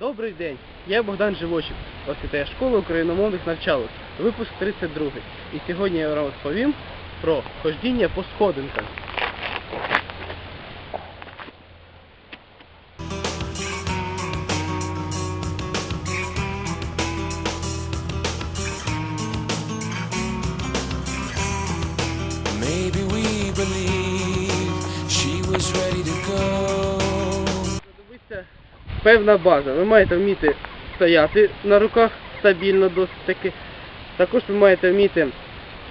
Добрий день, я Богдан Живочик, освітая школи україномовних навчалок, випуск 32. І сьогодні я вам розповім про хождіння по сходинках. Maybe we believe she was ready to go. Певна база. Ви маєте вміти стояти на руках стабільно досить таки. Також ви маєте вміти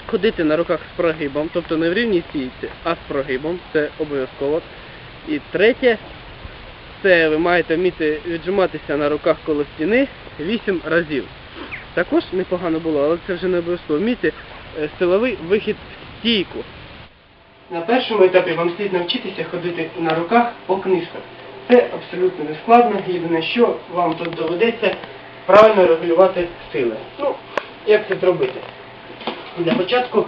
ходити на руках з прогибом, тобто не в рівній стійці, а з прогибом, це обов'язково. І третє, це ви маєте вміти віджиматися на руках коло стіни 8 разів. Також непогано було, але це вже не обов'язково. Вміти е, силовий вихід в стійку. На першому етапі вам слід навчитися ходити на руках по книжках. Це абсолютно не складно. Єдине, що вам тут доведеться правильно регулювати сили. Ну, як це зробити? Для початку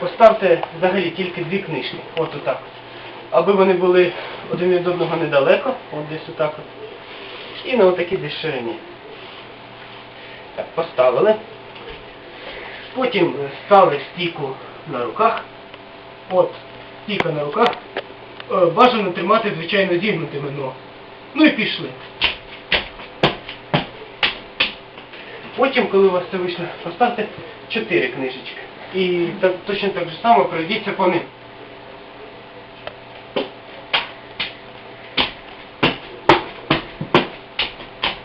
поставте взагалі тільки дві книжки. От отак. Аби вони були один від одного недалеко, от десь отак. От. І на отакій десь ширині. Так, поставили. Потім е, стали стійку на руках. От, стійка на руках. Е, Бажано тримати, звичайно, зігнутими ног. Ну і пішли. Потім, коли у вас це вийшло, поставте 4 книжечки. І так, точно так же само пройдіться по ним.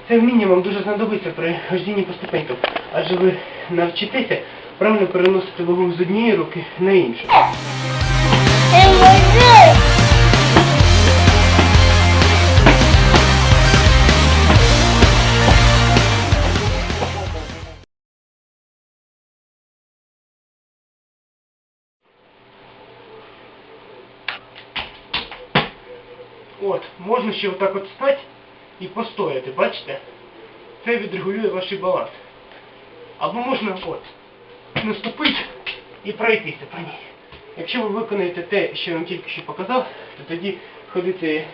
Це вам дуже знадобиться при хождінні по ступенькам, адже ви навчитеся правильно переносити вагу з однієї руки на іншу. От, можна ще отак от стати і постояти, бачите? Це відрегулює ваш баланс. Або можна от, наступити і пройтися по ній. Якщо ви виконаєте те, що я вам тільки що показав, то тоді ходити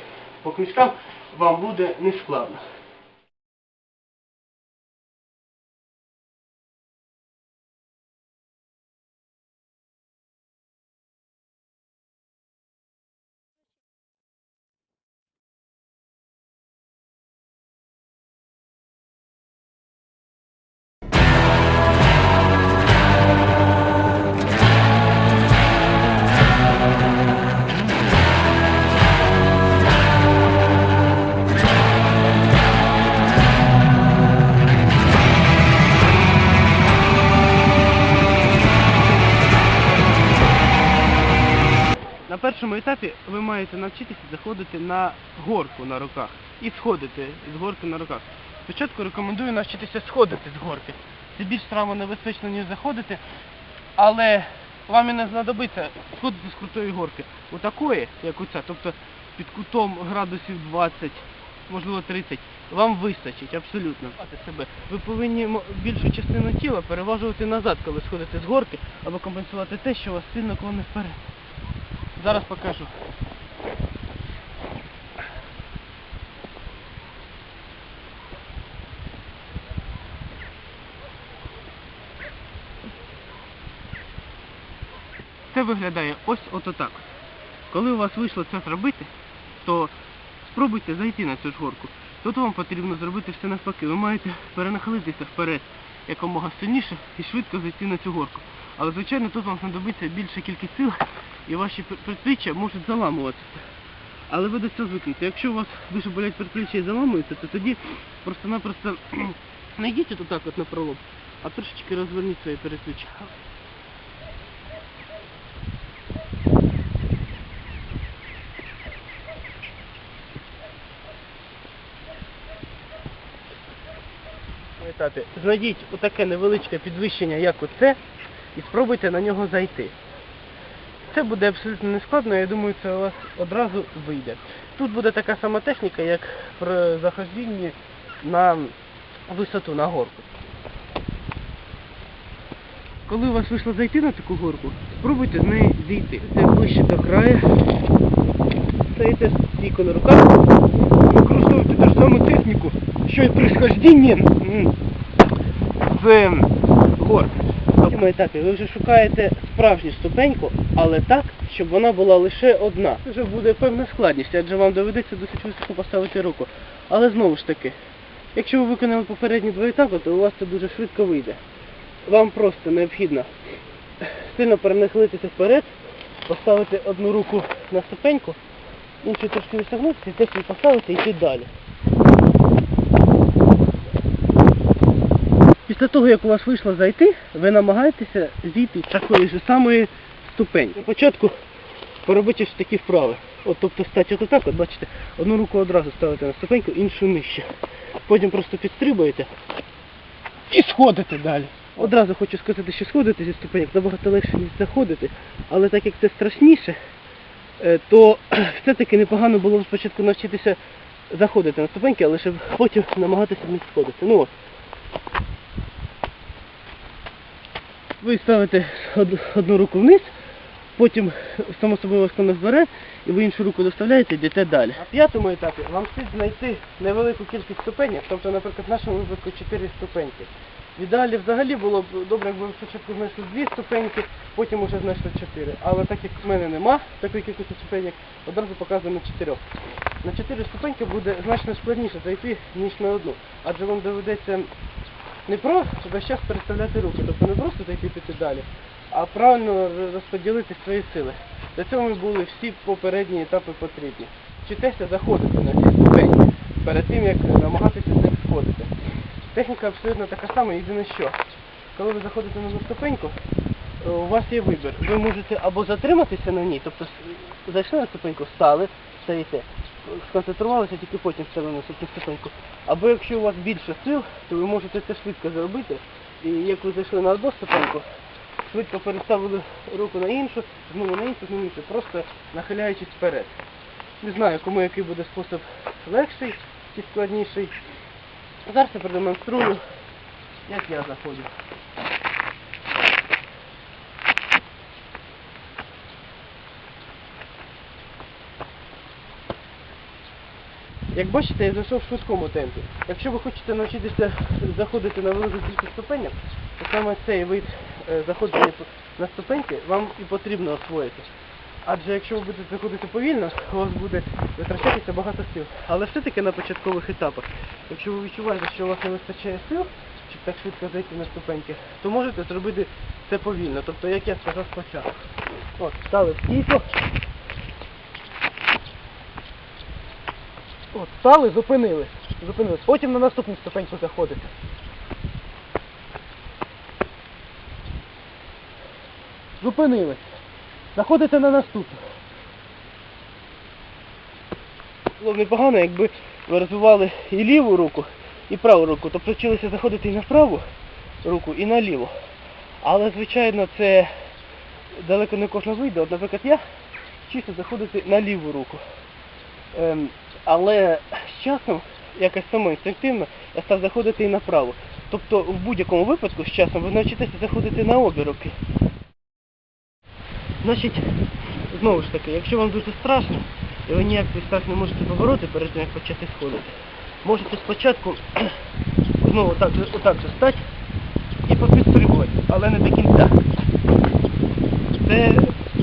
по книжкам вам буде нескладно. Першому етапі ви маєте навчитися заходити на горку на руках і сходити з горки на руках. Спочатку рекомендую навчитися сходити з горки. Це більш травмонебезпечно, ніж заходити, але вам і не знадобиться сходити з крутої горки. Отакої, як оця, тобто під кутом градусів 20, можливо 30, вам вистачить абсолютно. себе. Ви повинні більшу частину тіла переважувати назад, коли сходите з горки, або компенсувати те, що вас сильно клонить вперед. Зараз покажу. Це виглядає ось ото так. Коли у вас вийшло це зробити, то спробуйте зайти на цю ж горку. Тут вам потрібно зробити все навпаки. Ви маєте перенахилитися вперед якомога сильніше і швидко зайти на цю горку. Але, звичайно, тут вам знадобиться більша кількість сил і ваші пер- передпліччя можуть заламуватися. Але ви до цього звикнете. Якщо у вас дуже болять передпліччя і заламуються, то тоді просто-напросто не йдіть от так от на пролом, а трошечки розверніть своє передпліччя. знайдіть отаке невеличке підвищення, як оце, і спробуйте на нього зайти. Це буде абсолютно нескладно, я думаю, це у вас одразу вийде. Тут буде така сама техніка, як при захождінні на висоту, на горку. Коли у вас вийшло зайти на таку горку, спробуйте з неї зійти. Це ближче до краю. Стоїте стійко на руках, використовуйте ту ж саму техніку, еще и происхождение м, з гор. На цьому етапі ви вже шукаєте справжню ступеньку, але так, щоб вона була лише одна. Це вже буде певна складність, адже вам доведеться досить високо поставити руку. Але знову ж таки, якщо ви виконали попередні два етапи, то у вас це дуже швидко вийде. Вам просто необхідно сильно перенахилитися вперед, поставити одну руку на ступеньку, іншу трошки висягнутися і теж поставити і йти далі. Після того, як у вас вийшло зайти, ви намагаєтеся зійти такої ж самої ступені. На початку поробити ось такі вправи. От, тобто стати от так, от бачите, одну руку одразу ставите на ступеньку, іншу нижче. Потім просто підстрибуєте і сходите далі. Одразу хочу сказати, що сходити зі ступеньок набагато легше, ніж заходити, але так як це страшніше, е, то все-таки непогано було спочатку навчитися заходити на ступеньки, але щоб потім намагатися не сходити. Ну от. Ви ставите одну руку вниз, потім само собою вас коно збере, і ви іншу руку доставляєте і йдете далі. На п'ятому етапі вам слід знайти невелику кількість ступенів, тобто, наприклад, в нашому випадку 4 ступеньки. В ідеалі взагалі було б добре, якби ви спочатку знайшли дві ступеньки, потім уже знайшли чотири. Але так як в мене нема такої кількості ступеньок, одразу показуємо на чотирьох. На чотири ступеньки буде значно складніше зайти, ніж на одну. Адже вам доведеться не просто весь час переставляти руки, тобто не просто зайти піти далі, а правильно розподілити свої сили. Для цього ми були всі попередні етапи потрібні. Вчитеся заходити на ці ступені перед тим, як намагатися з них сходити. Техніка абсолютно така сама, єдине що. Коли ви заходите на ступеньку, е, у вас є вибір. Ви можете або затриматися на ній, тобто зайшли на ступеньку, встали, стоїте, сконцентрувалися, тільки потім на наступну ступеньку. Або якщо у вас більше сил, то ви можете це швидко зробити. І як ви зайшли на одну ступеньку, швидко переставили руку на іншу, знову на іншу, знову на іншу, просто нахиляючись вперед. Не знаю, кому який буде спосіб легший чи складніший. Зараз я продемонструю, як я заходжу. Як бачите, я зайшов в швидкому темпі. Якщо ви хочете навчитися заходити на велику кількість ступенек, то саме цей вид е, заходження на ступеньки вам і потрібно освоїти. Адже якщо ви будете заходити повільно, у вас буде витрачатися багато сил. Але все-таки на початкових етапах, якщо ви відчуваєте, що у вас не вистачає сил, щоб так швидко зайти на ступеньки, то можете зробити це повільно. Тобто, як я сказав спочатку. От, стали в От, стали, зупинились. Зупинились. Потім на наступну ступеньку заходите. Зупинились. Заходите на наступну. Було б непогано, якби ви розвивали і ліву руку, і праву руку. Тобто вчилися заходити і на праву руку, і на ліву. Але, звичайно, це далеко не кожен вийде. От, наприклад, я вчився заходити на ліву руку. Ем, але з часом, якось самоінстинктивно, я став заходити і направо. Тобто в будь-якому випадку з часом ви навчитеся заходити на обі руки. Значить, знову ж таки, якщо вам дуже страшно, і ви ніяк цей страх не можете побороти перед тим, як почати сходити, можете спочатку знову так отак же стати і попідстрибувати, але не до кінця. Це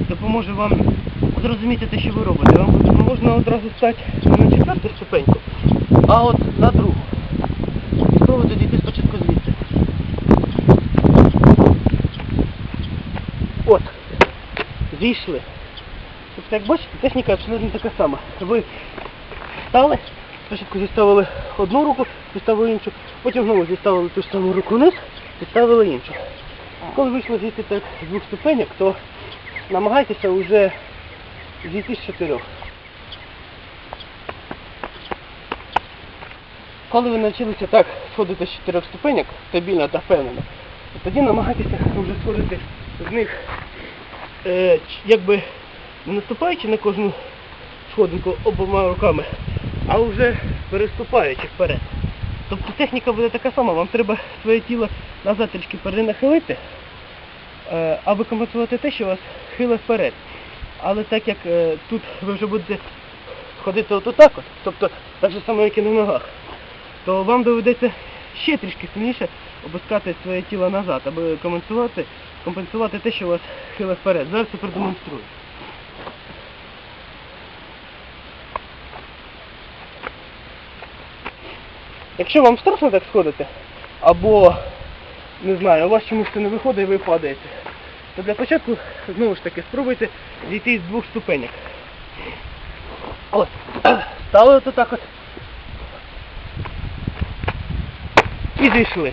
допоможе вам зрозуміти те, що ви робите. Вам можна одразу стати на четверту ступеньку, а от на другу. І спробуйте дійти спочатку звідси. От. Зійшли. Тобто, як бачите, техніка абсолютно така сама. Ви стали, спочатку зіставили одну руку, зіставили іншу, потім знову зіставили ту ж саму руку вниз, зіставили іншу. Коли вийшло зійти так з двох ступенек, то намагайтеся вже зійти з чотирьох. Коли ви навчилися так сходити з чотирьох ступенек, стабільно та впевнено, то тоді намагайтеся вже сходити з них е, якби не наступаючи на кожну сходинку обома руками, а вже переступаючи вперед. Тобто техніка буде така сама, вам треба своє тіло назад трішки перенахилити, е, аби компенсувати те, що вас хиле вперед. Але так як е, тут ви вже будете ходити от отак от, тобто так же само, як і на ногах, то вам доведеться ще трішки сильніше опускати своє тіло назад, аби компенсувати, компенсувати те, що у вас хиле вперед. Зараз я продемонструю. Якщо вам страшно так сходити, або, не знаю, у вас чомусь це не виходить і ви падаєте, то для початку, знову ж таки, спробуйте зійти з двох ступенек. От, стали от так от. І зійшли.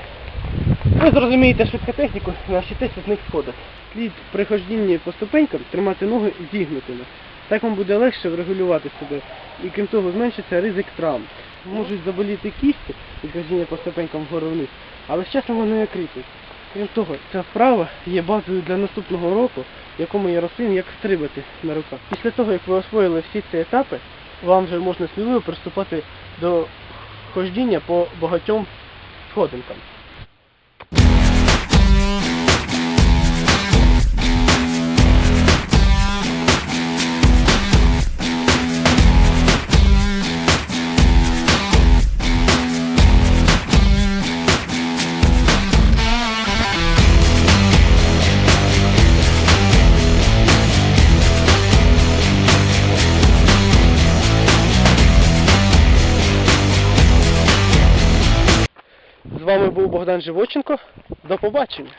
Ви зрозумієте швидку техніку, навчитеся з них сходити. Слід при хождінні по ступенькам тримати ноги зігнутими. Так вам буде легше врегулювати себе. І крім того, зменшиться ризик травм. Можуть заболіти кісті від по ступенькам вгору вниз, але з часом вони окріпнуть. Крім того, ця вправа є базою для наступного року, в якому я розповім, як стрибати на руках. Після того, як ви освоїли всі ці етапи, вам вже можна сміливо приступати до хождіння по багатьом сходинкам. Богдан Живоченко. До побачення.